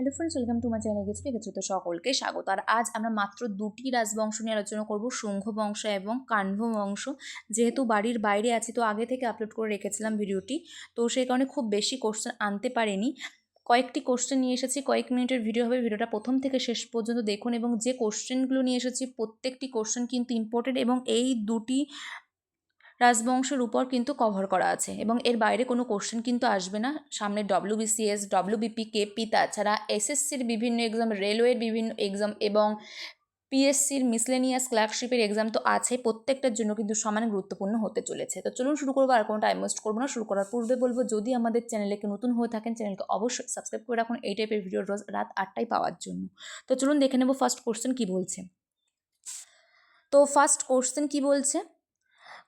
Hello friends welcome to my channel গেছি গেছি তো সকলকে স্বাগত। আর আজ আমরা মাত্র দুটি রাজবংশ নিয়ে আলোচনা করব, শুঙ্ঘ বংশ এবং কাণ্ভ বংশ। যেহেতু বাড়ির বাইরে আছি, তো আগে থেকে আপলোড করে রেখেছিলাম ভিডিওটি। তো সেই কারণে খুব বেশি কোশ্চেন আনতে পারিনি। কয়েকটি কোশ্চেন নিয়ে এসেছি, কয়েক মিনিটের ভিডিও হবে, ভিডিওটা প্রথম থেকে শেষ পর্যন্ত দেখুন এবং যে কোশ্চেনগুলো নিয়ে এসেছি, প্রত্যেকটি কোশ্চেন কিন্তু ইম্পর্টেন্ট এবং এই দুটি রাজবংশের উপর কিন্তু কভার করা আছে এবং এর বাইরে কোনো কোশ্চেন কিন্তু আসবে না। সামনে ডব্লিউবিসিএস ডব্লিউবিপি কেপি তাছাড়া এসএসসির বিভিন্ন এক্সাম রেলওয়ের বিভিন্ন এক্সাম এবং পিএসসির মিসলেনিয়াস ক্লার্কশিপের এক্সাম তো আছে, প্রত্যেকটার জন্য কিন্তু সমান গুরুত্বপূর্ণ হতে চলেছে। তো চলুন শুরু করব, আর কোনো টাইম ওয়েস্ট করব না, শুরু করার পূর্বে বলব, যদি আমাদের চ্যানেলে নতুন হয়ে থাকেন চ্যানেলকে অবশ্যই সাবস্ক্রাইব করে রাখুন। এই টাইপের ভিডিও রোজ রাত আটটায় পাওয়ার জন্য। তো চলুন দেখে নেব ফার্স্ট কোশ্চেন কী বলছে। তো ফার্স্ট কোশ্চেন কী বলছে?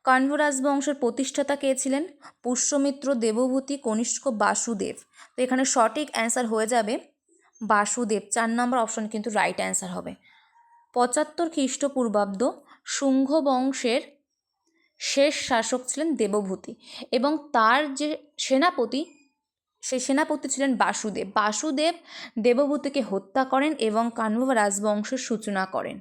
কাণ্ভ রাজবংশের প্রতিষ্ঠাতা কে ছিলেন? পুষ্যমিত্র দেবভূতি কনিষ্ক বাসুদেব। তো এখানে সঠিক অ্যান্সার হয়ে যাবে বাসুদেব। চার নম্বর অপশন কিন্তু রাইট অ্যান্সার হবে। পঁচাত্তর খ্রিস্টপূর্বাব্দ শুঙ্ঘ বংশের শেষ শাসক ছিলেন দেবভূতি এবং তার যে সেনাপতি, সেই সেনাপতি ছিলেন বাসুদেব। বাসুদেব দেবভূতিকে হত্যা করেন এবং কাণ্ভ রাজবংশের সূচনা করেন।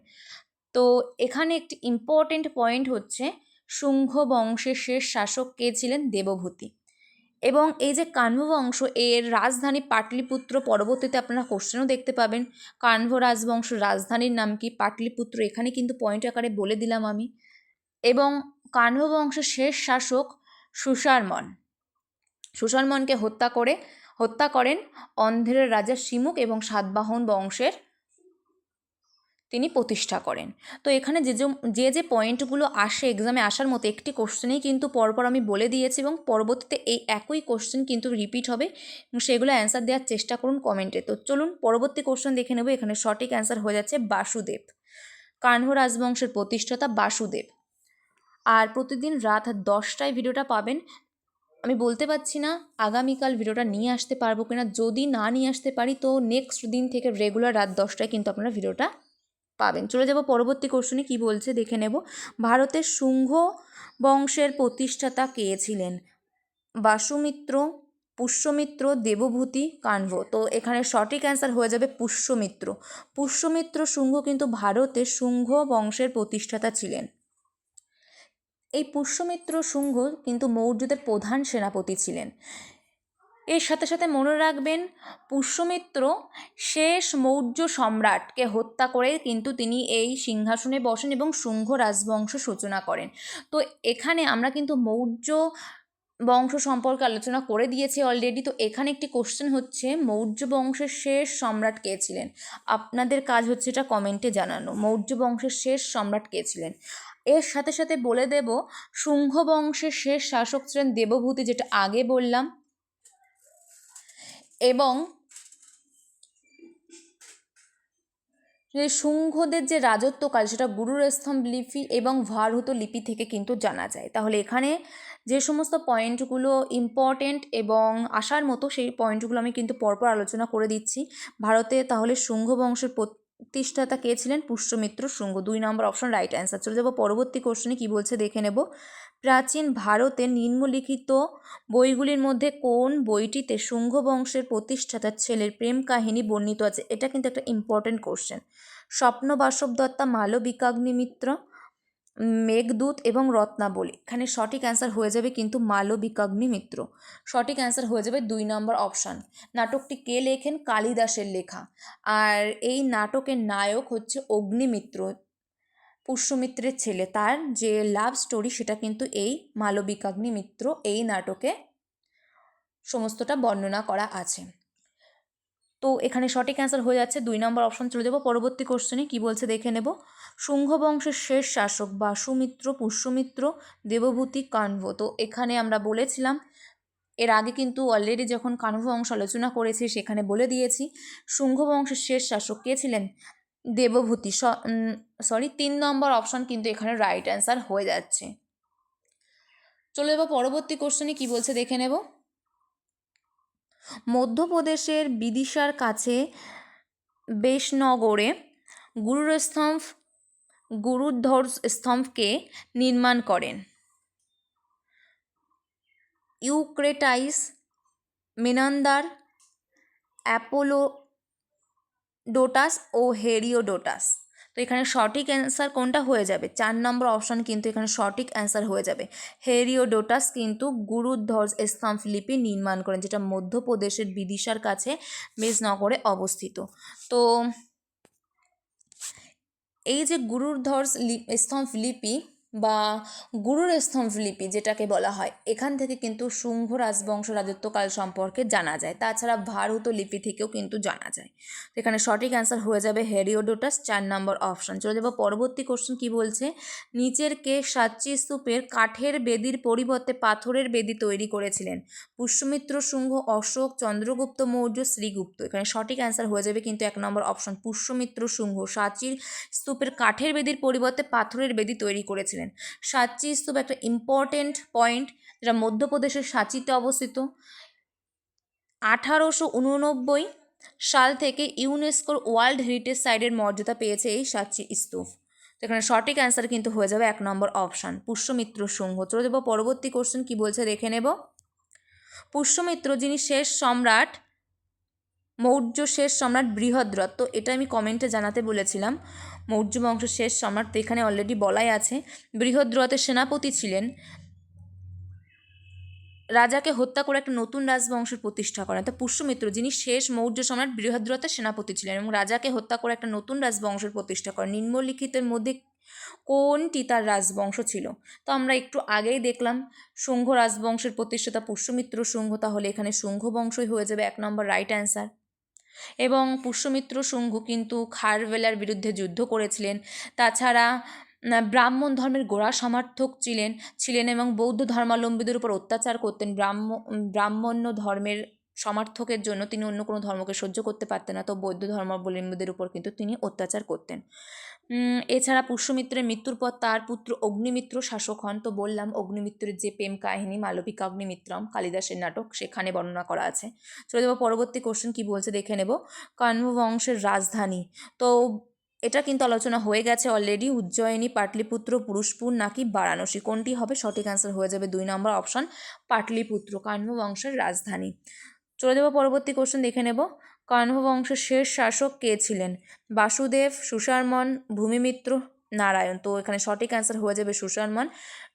তো এখানে একটি ইম্পর্টেন্ট পয়েন্ট হচ্ছে শুঙ্ঘ বংশের শেষ শাসক কে ছিলেন? দেবভূতি। এবং এই যে কাণ্ভ বংশ এর রাজধানী পাটলিপুত্র পরবর্তীতে আপনারা কোশ্চেনও দেখতে পাবেন। কাণ্ভ রাজবংশ রাজধানীর নাম কি? পাটলিপুত্র, এখানে কিন্তু পয়েন্ট আকারে বলে দিলাম আমি। এবং কাণ্ভ বংশের শেষ শাসক সুশারমন। সুশারমনকে হত্যা করে, হত্যা করেন অন্ধ্রের রাজা শিমুক এবং সাতবাহন বংশের তিনি প্রতিষ্ঠা করেন। তো এখানে যে যে যে পয়েন্টগুলো আসে এক্সামে আসার মতো একটি কোশ্চেনেই কিন্তু পরপর আমি বলে দিয়েছি এবং পরবর্তীতে এই একই কোশ্চেন কিন্তু রিপিট হবে। সেগুলো অ্যান্সার দেওয়ার চেষ্টা করুন কমেন্টে তো চলুন পরবর্তী কোশ্চেন দেখে নেব। এখানে সঠিক অ্যান্সার হয়ে যাচ্ছে বাসুদেব। কানহ রাজবংশের প্রতিষ্ঠাতা বাসুদেব। আর প্রতিদিন রাত দশটায় ভিডিওটা পাবেন। আমি বলতে পারছি না আগামীকাল ভিডিওটা নিয়ে আসতে পারব কিনা। যদি না নিয়ে আসতে পারি, তো নেক্সট দিন থেকে রেগুলার রাত দশটায় কিন্তু আপনারা ভিডিওটা পাবেন। চলে যাব পরবর্তী কোশ্চনে কি বলছে? দেখে নেব। ভারতের শুঙ্ঘ বংশের প্রতিষ্ঠাতা কে ছিলেন? বাসুমিত্র, পুষ্যমিত্র, দেবভূতি কাণ্ভ তো এখানে সঠিক অ্যান্সার হয়ে যাবে পুষ্যমিত্র। পুষ্যমিত্র শুঙ্ঘ কিন্তু ভারতের শুঙ্ঘ বংশের প্রতিষ্ঠাতা ছিলেন। এই পুষ্যমিত্র শুঙ্ঘ কিন্তু মৌর্যদের প্রধান সেনাপতি ছিলেন। এর সাথে সাথে মনে রাখবেন, পুষ্যমিত্র শেষ মৌর্য সম্রাটকে হত্যা করে কিন্তু তিনি এই সিংহাসনে বসেন এবং শুঙ্ঘ রাজবংশ সূচনা করেন। তো এখানে আমরা কিন্তু মৌর্য বংশ সম্পর্কে আলোচনা করে দিয়েছি অলরেডি তো এখানে একটি কোশ্চেন হচ্ছে, মৌর্য বংশের শেষ সম্রাট কে ছিলেন? আপনাদের কাজ হচ্ছে এটা কমেন্টে জানানো, মৌর্য বংশের শেষ সম্রাট কে ছিলেন? এর সাথে সাথে বলে দেব শুঙ্ঘ বংশের শেষ শাসক ছিলেন দেবভূতি, যেটা আগে বললাম। এবং যে শুঙ্গদের যে রাজত্বকাল, সেটা গুরুর স্তম্ভ লিপি এবং ভারহুত লিপি থেকে কিন্তু জানা যায়। তাহলে এখানে যে সমস্ত পয়েন্টগুলো ইম্পর্টেন্ট এবং আসার মতো, সেই পয়েন্টগুলো আমি কিন্তু পরপর আলোচনা করে দিচ্ছি। ভারতে তাহলে শুঙ্গ বংশের প্রতিষ্ঠাতা কে ছিলেন? পুষ্যমিত্র শুঙ্গ। দুই নম্বর অপশন রাইট অ্যান্সার চলে যাব পরবর্তী কোশ্চেনে কী বলছে দেখে নেব। প্রাচীন ভারতে নিম্নলিখিত বইগুলির মধ্যে কোন বইটিতে শুঙ্গ বংশের প্রতিষ্ঠাতার ছেলের প্রেম কাহিনী বর্ণিত আছে? এটা কিন্তু একটা ইম্পর্টেন্ট কোশ্চেন স্বপ্ন বাসব দত্তা মালবিকাগ্নিমিত্র মেঘদূত এবং রত্নাবলী। এখানে সঠিক অ্যান্সার হয়ে যাবে কিন্তু মালবিকাগ্নি মিত্র। সঠিক অ্যান্সার হয়ে যাবে দুই নম্বর অপশান নাটকটি কে লেখেন? কালিদাসের লেখা। আর এই নাটকের নায়ক হচ্ছে অগ্নিমিত্র, পুষ্যমিত্রের ছেলে। তার যে লাভ স্টোরি সেটা কিন্তু এই মালবিকাগ্নি মিত্র এই নাটকে সমস্তটা বর্ণনা করা আছে। তো এখানে সঠিক অ্যান্সার হয়ে যাচ্ছে। দুই নম্বর অপশন চলে যাব। পরবর্তী কোশ্চেনে কি বলছে দেখে নেব। শুঙ্ঘ বংশের শেষ শাসক বাসুমিত্র পুষ্যমিত্র, দেবভূতি কাণ্ভ তো এখানে আমরা বলেছিলাম, এর আগে কিন্তু অলরেডি যখন কাণ্ভ বংশ আলোচনা করেছি, সেখানে বলে দিয়েছি শুঙ্ঘ বংশের শেষ শাসক কে ছিলেন? দেবভূতি। সরি তিন নম্বর অপশন কিন্তু এখানে রাইট অ্যান্সার হয়ে যাচ্ছে। চলে যাব। পরবর্তী কোশ্চেনে কি বলছে দেখে নেব। মধ্যপ্রদেশের বিদিশার কাছে বেশনগরে গুরুর স্তম্ভ গুরুধ্বর স্তম্ভকে নির্মাণ করেন। ইউক্রেটাইস, মিনান্দার অ্যাপোলো ডোটাস ও হেরিওডোটাস। তো এখানে সঠিক অ্যান্সার কোনটা হয়ে যাবে? চার নম্বর অপশন কিন্তু এখানে সঠিক অ্যান্সার হয়ে যাবে। হেরিওডোটাস কিন্তু গুরুধ্বজ স্তম্ভ লিপি নির্মাণ করেন, যেটা মধ্যপ্রদেশের বিদিশার কাছে মেজনগরে অবস্থিত। তো এই যে ধর স্তম্ভ লিপি বা গুরুর স্তম্ভ লিপি যেটাকে বলা হয়, এখান থেকে কিন্তু শুঙ্গ রাজবংশ রাজত্বকাল সম্পর্কে জানা যায়। তাছাড়া ভারত লিপি থেকেও কিন্তু জানা যায়। তো এখানে সঠিক অ্যান্সার হয়ে যাবে হেরিওডোটাস, চার নম্বর অপশন চলে যাব পরবর্তী কোশ্চেন কি বলছে? নিচের কে সাচ্চি স্তূপের কাঠের বেদির পরিবর্তে পাথরের বেদি তৈরি করেছিলেন? পুষ্যমিত্র শুঙ্গ অশোক, চন্দ্রগুপ্ত মৌর্য, শ্রীগুপ্ত। এখানে সঠিক অ্যান্সার হয়ে যাবে কিন্তু এক নম্বর অপশন পুষ্যমিত্র শুঙ্গ সাচির স্তূপের কাঠের বেদির পরিবর্তে পাথরের বেদি তৈরি করেছিলেন। সাঁচি স্তূপ একটা ইম্পর্টেন্ট পয়েন্ট যেটা মধ্যপ্রদেশের সাঁচিতে অবস্থিত। আঠারোশো উননব্বই সাল থেকে ইউনেস্কোর ওয়ার্ল্ড হেরিটেজ সাইটের মর্যাদা পেয়েছে এই সাঁচি স্তূপ। এখানে সঠিক অ্যান্সার কিন্তু হয়ে যাবে এক নম্বর অপশান পুষ্যমিত্র শুঙ্গ। চলে যাব পরবর্তী কোশ্চেন কি বলছে দেখে নেব। পুষ্যমিত্র যিনি শেষ সম্রাট, মৌর্য শেষ সম্রাট বৃহদ্রথ, তো এটা আমি কমেন্টে জানাতে বলেছিলাম। মৌর্য বংশ শেষ সম্রাট এখানে অলরেডি বলাই আছে। বৃহদ্রথের সেনাপতি ছিলেন। রাজাকে হত্যা করে একটা নতুন রাজবংশের প্রতিষ্ঠা করেন। তো পুষ্যমিত্র, যিনি শেষ মৌর্য সম্রাট বৃহদ্রথের সেনাপতি ছিলেন এবং রাজাকে হত্যা করে একটা নতুন রাজবংশের প্রতিষ্ঠা করেন। নিম্নলিখিতের মধ্যে কোনটি তার রাজবংশ ছিল? তো আমরা একটু আগেই দেখলাম, শুঙ্গ রাজবংশের প্রতিষ্ঠাতা পুষ্যমিত্র শুঙ্গ, তাহলে এখানে শুঙ্গ বংশই হয়ে যাবে। এক নম্বর রাইট অ্যান্সার এবং পুষ্যমিত্র শুঙ্গু কিন্তু খারভেলার বিরুদ্ধে যুদ্ধ করেছিলেন। তাছাড়া ব্রাহ্মণ ধর্মের গোড়া সমর্থক ছিলেন ছিলেন এবং বৌদ্ধ ধর্মাবলম্বীদের উপর অত্যাচার করতেন। ব্রাহ্ম ব্রাহ্মণ্য ধর্মের সমর্থকের জন্য তিনি অন্য কোনো ধর্মকে সহ্য করতে পারতেন না। তো বৌদ্ধ ধর্মাবলম্বীদের উপর কিন্তু তিনি অত্যাচার করতেন। এছাড়া পুষ্যমিত্রের মৃত্যুর পর তার পুত্র অগ্নিমিত্র শাসক হন। তো বললাম, অগ্নিমিত্রের যে প্রেম কাহিনী, মালবিকা অগ্নিমিত্রম, কালিদাসের নাটক, সেখানে বর্ণনা করা আছে। চলে যাব পরবর্তী কোশ্চেন কি বলছে দেখে নেব। কান্ভ বংশের রাজধানী। তো এটা কিন্তু আলোচনা হয়ে গেছে অলরেডি উজ্জয়িনী, পাটলিপুত্র, পুরুষপুর নাকি বারাণসী? কোনটি হবে? সঠিক অ্যান্সার হয়ে যাবে দুই নম্বর অপশন পাটলিপুত্র কান্ভ বংশের রাজধানী। চলে যাব পরবর্তী কোশ্চেন দেখে নেব। কান্ভ বংশের শেষ শাসক কে ছিলেন? বাসুদেব, সুশারমন, ভূমিমিত্র, নারায়ণ। তো এখানে সঠিক অ্যান্সার হয়ে যাবে সুশারমন।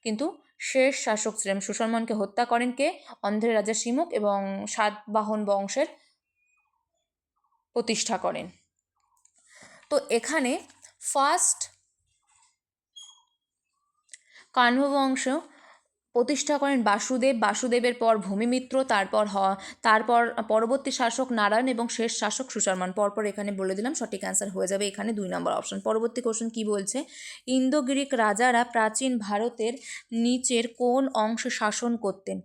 কিন্তু শেষ শাসক ছিলেন, সুশারমনকে হত্যা করেন কে? অন্ধ্রের রাজা সিমুক এবং সাতবাহন বংশের প্রতিষ্ঠা করেন। তো এখানে ফার্স্ট কান্ভ বংশ প্রতিষ্ঠা করেন বাসুদেব। বাসুদেবের পর ভূমিমিত্র, তারপর হ, তারপর পরবর্তী শাসক নারায়ণ এবং শেষ শাসক সুশর্মান। পরপর এখানে বলে দিলাম, সঠিক অ্যান্সার হয়ে যাবে এখানে দুই নম্বর অপশন পরবর্তী কোশ্চেন কি বলছে? ইন্দো গ্রিক রাজারা প্রাচীন ভারতের নিচের কোন অংশ শাসন করতেন?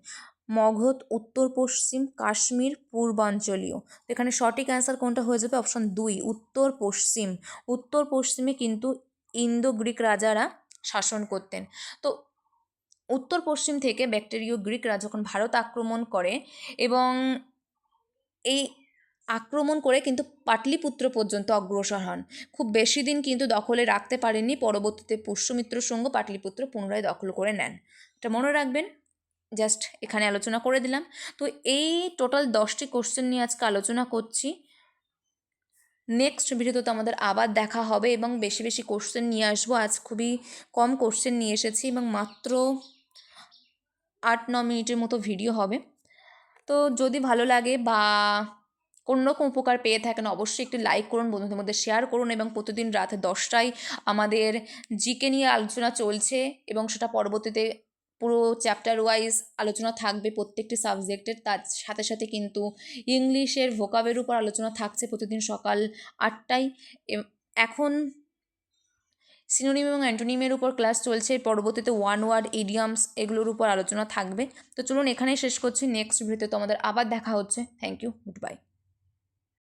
মগধ, উত্তর, পশ্চিম, কাশ্মীর, পূর্বাঞ্চলীয়। তো এখানে সঠিক অ্যান্সার কোনটা হয়ে যাবে? অপশন দুই, উত্তর, পশ্চিম। উত্তর, পশ্চিমে কিন্তু ইন্দো গ্রিক রাজারা শাসন করতেন। তো উত্তর পশ্চিম থেকে ব্যাকটেরীয় গ্রিকরা যখন ভারত আক্রমণ করে এবং এই আক্রমণ করে কিন্তু পাটলিপুত্র পর্যন্ত অগ্রসর হন। খুব বেশি দিন কিন্তু দখলে রাখতে পারেননি, পরবর্তীতে পুষ্যমিত্র সঙ্গ পাটলিপুত্র পুনরায় দখল করে নেন। এটা মনে রাখবেন, জাস্ট এখানে আলোচনা করে দিলাম। তো এই টোটাল দশটি কোশ্চেন নিয়ে আজকে আলোচনা করছি। নেক্সট ভিডিওতে আমাদের আবার দেখা হবে এবং বেশি বেশি কোশ্চেন নিয়ে আসব। আজ খুবই কম কোশ্চেন নিয়ে এসেছি এবং মাত্র আট ন মিনিটের মতো ভিডিও হবে। তো যদি ভালো লাগে বা কোনো রকম উপকার পেয়ে থাকেন, অবশ্যই একটি লাইক করুন, বন্ধুদের মধ্যে শেয়ার করুন এবং প্রতিদিন রাতে দশটায় আমাদের জিকে নিয়ে আলোচনা চলছে এবং সেটা পরবর্তীতে পুরো চ্যাপ্টার ওয়াইজ আলোচনা থাকবে প্রত্যেকটি সাবজেক্টের। তার সাথে সাথে কিন্তু ইংলিশের ভোকাবের উপর আলোচনা থাকছে প্রতিদিন সকাল আটটায়। এখন সিনোনিম এবং অ্যান্টোনিমের উপর ক্লাস চলছে পরবর্তীতে ওয়ান ওয়ার্ড ইডিয়ামস এগুলোর উপর আলোচনা থাকবে। তো চলুন এখানেই শেষ করছি, নেক্সট ভিডিওতে তোমাদের আবার দেখা হচ্ছে। Thank you, good bye.